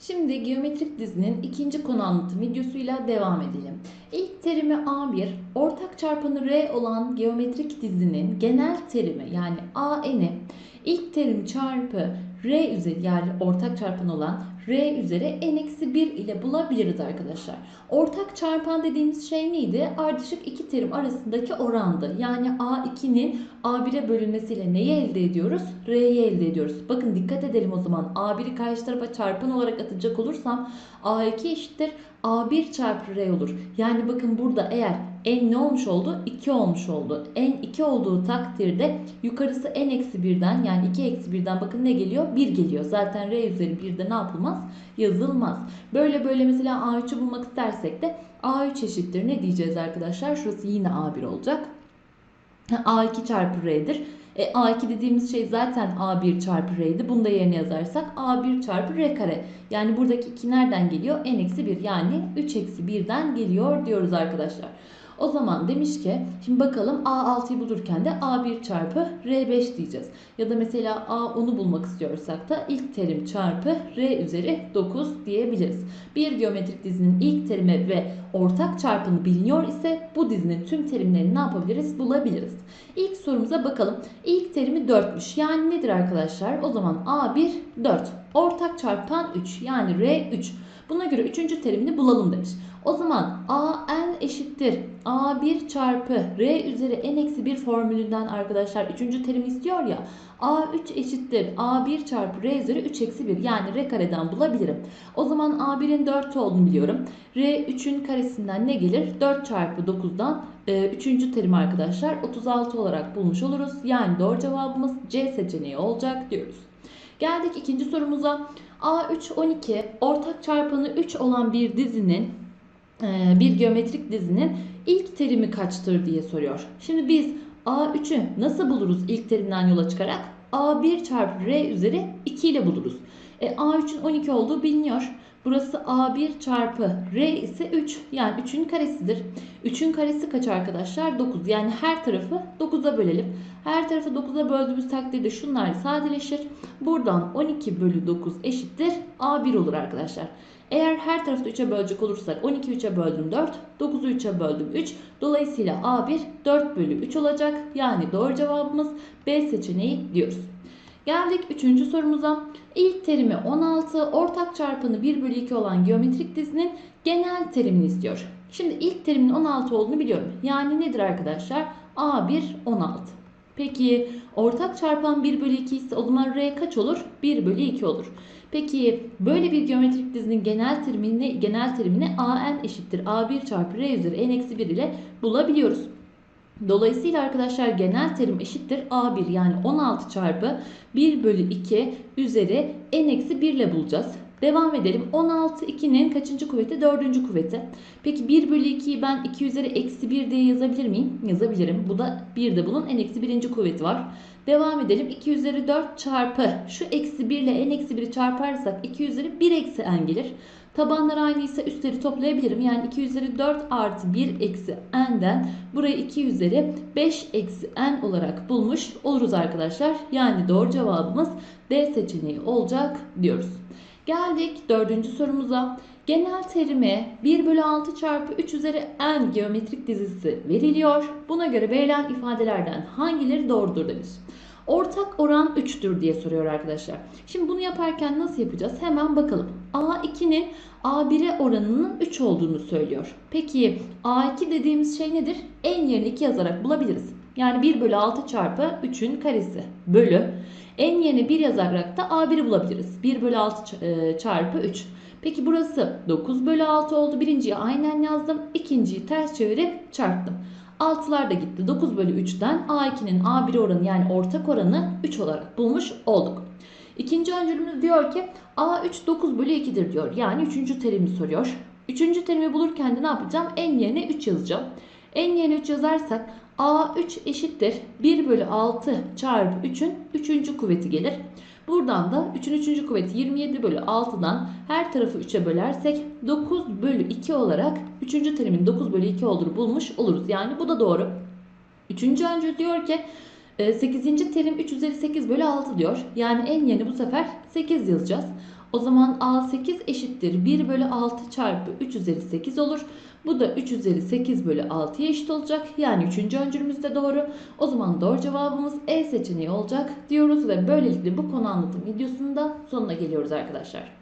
Şimdi geometrik dizinin ikinci konu anlatım videosuyla devam edelim. İlk terimi A1, ortak çarpanı R olan geometrik dizinin genel terimi yani AN'i ilk terim çarpı R üzeri yani ortak çarpan olan R üzeri n-1 ile bulabiliriz arkadaşlar. Ortak çarpan dediğimiz şey neydi? Ardışık iki terim arasındaki orandı. Yani A2'nin A1'e bölünmesiyle neyi elde ediyoruz? R'yi elde ediyoruz. Bakın dikkat edelim o zaman. A1'i karşı tarafa çarpan olarak atacak olursam A2 eşittir A1 çarpı R olur. Yani bakın burada eğer n ne olmuş oldu? 2 olmuş oldu. n 2 olduğu takdirde yukarısı n eksi 1'den yani 2 eksi 1'den bakın ne geliyor? 1 geliyor. Zaten R üzeri 1'de ne yapılmaz? Yazılmaz. Böyle böyle mesela A3'ü bulmak istersek de A3 eşittir. Ne diyeceğiz arkadaşlar? Şurası yine A1 olacak. A2 çarpı R'dir. E, A2 dediğimiz şey zaten A1 çarpı R'ydi. Bunu da yerine yazarsak A1 çarpı R kare. Yani buradaki 2 nereden geliyor? N eksi 1 yani 3 eksi 1'den geliyor diyoruz arkadaşlar. O zaman demiş ki şimdi bakalım A6'yı bulurken de A1 çarpı R5 diyeceğiz. Ya da mesela A10'u bulmak istiyorsak da ilk terim çarpı R üzeri 9 diyebiliriz. Bir geometrik dizinin ilk terimi ve ortak çarpımı biliniyor ise bu dizinin tüm terimlerini ne yapabiliriz? Bulabiliriz. İlk sorumuza bakalım. İlk terimi 4'müş. Yani nedir arkadaşlar? O zaman A1 4. Ortak çarpan 3 yani R 3. Buna göre üçüncü terimini bulalım demiş. O zaman AN eşittir A1 çarpı R üzeri N eksi 1 formülünden arkadaşlar üçüncü terim istiyor ya. A3 eşittir A1 çarpı R üzeri 3 eksi 1 yani R kareden bulabilirim. O zaman A1'in 4 olduğunu biliyorum. R3'ün karesinden ne gelir? 4 çarpı 9'dan e, üçüncü terim arkadaşlar 36 olarak bulmuş oluruz. Yani doğru cevabımız C seçeneği olacak diyoruz. Geldik ikinci sorumuza. A3 12 ortak çarpanı 3 olan bir dizinin e, bir geometrik dizinin ilk terimi kaçtır diye soruyor. Şimdi biz A3'ü nasıl buluruz ilk terimden yola çıkarak? A1 çarpı R üzeri 2 ile buluruz. E, A3'ün 12 olduğu biliniyor. Burası A1 çarpı R ise 3. Yani 3'ün karesidir. 3'ün karesi kaç arkadaşlar? 9. Yani her tarafı 9'a bölelim. Her tarafı 9'a böldüğümüz takdirde şunlar sadeleşir. Buradan 12 bölü 9 eşittir. A1 olur arkadaşlar. Eğer her tarafı 3'e bölecek olursak 12 3'e böldüm 4, 9'u 3'e böldüm 3. Dolayısıyla A1 4 bölü 3 olacak. Yani doğru cevabımız B seçeneği diyoruz. Geldik 3. sorumuza. İlk terimi 16, ortak çarpanı 1 bölü 2 olan geometrik dizinin genel terimini istiyor. Şimdi ilk terimin 16 olduğunu biliyorum. Yani nedir arkadaşlar? A1 16. Peki ortak çarpan 1 bölü 2 ise o zaman R kaç olur? 1 bölü 2 olur. Peki böyle bir geometrik dizinin genel terimini, genel terimini AN eşittir A1 çarpı R üzeri N eksi 1 ile bulabiliyoruz. Dolayısıyla arkadaşlar genel terim eşittir A1 yani 16 çarpı 1 bölü 2 üzeri N eksi 1 ile bulacağız. Devam edelim. 16 2'nin kaçıncı kuvveti? Dördüncü kuvveti. Peki 1 bölü 2'yi ben 2 üzeri eksi 1 diye yazabilir miyim? Yazabilirim. Bu da 1 de bunun n eksi 1. kuvveti var. Devam edelim. 2 üzeri 4 çarpı şu eksi 1 ile n eksi 1'i çarparsak 2 üzeri 1 eksi n gelir. Tabanlar aynı ise üstleri toplayabilirim. Yani 2 üzeri 4 artı 1 eksi n'den burayı 2 üzeri 5 eksi n olarak bulmuş oluruz arkadaşlar. Yani doğru cevabımız D seçeneği olacak diyoruz. Geldik dördüncü sorumuza. Genel terimi 1 bölü 6 çarpı 3 üzeri n geometrik dizisi veriliyor. Buna göre verilen ifadelerden hangileri doğrudur demiş. Ortak oran 3'tür diye soruyor arkadaşlar. Şimdi bunu yaparken nasıl yapacağız? Hemen bakalım. A2'nin A1'e oranının 3 olduğunu söylüyor. Peki A2 dediğimiz şey nedir? En yerine 2 yazarak bulabiliriz. Yani 1 bölü 6 çarpı 3'ün karesi bölü. En yerine 1 yazarak da A1'i bulabiliriz. 1 bölü 6 çarpı 3. Peki burası 9 bölü 6 oldu. Birinciyi aynen yazdım. İkinciyi ters çevirip çarptım. 6'lar da gitti. 9 bölü 3'ten A2'nin A1 oranı yani ortak oranı 3 olarak bulmuş olduk. İkinci öncülümüz diyor ki A3 9 bölü 2'dir diyor. Yani üçüncü terimi soruyor. Üçüncü terimi bulurken de ne yapacağım? En yerine 3 yazacağım. En yerine 3 yazarsak A3 eşittir 1 bölü 6 çarpı 3'ün 3. kuvveti gelir. Buradan da 3'ün 3. kuvveti 27 bölü 6'dan her tarafı 3'e bölersek 9 bölü 2 olarak 3. terimin 9 bölü 2 olduğunu bulmuş oluruz. Yani bu da doğru. 3. öncül diyor ki 8. terim 3 üzeri 8 bölü 6 diyor. Yani en yeni bu sefer 8 yazacağız. O zaman A8 eşittir 1 bölü 6 çarpı 3 üzeri 8 olur. Bu da 3 üzeri 8 bölü 6'ya eşit olacak. Yani 3. öncülümüz de doğru. O zaman doğru cevabımız E seçeneği olacak diyoruz ve böylelikle bu konu anlatım videosunun da sonuna geliyoruz arkadaşlar.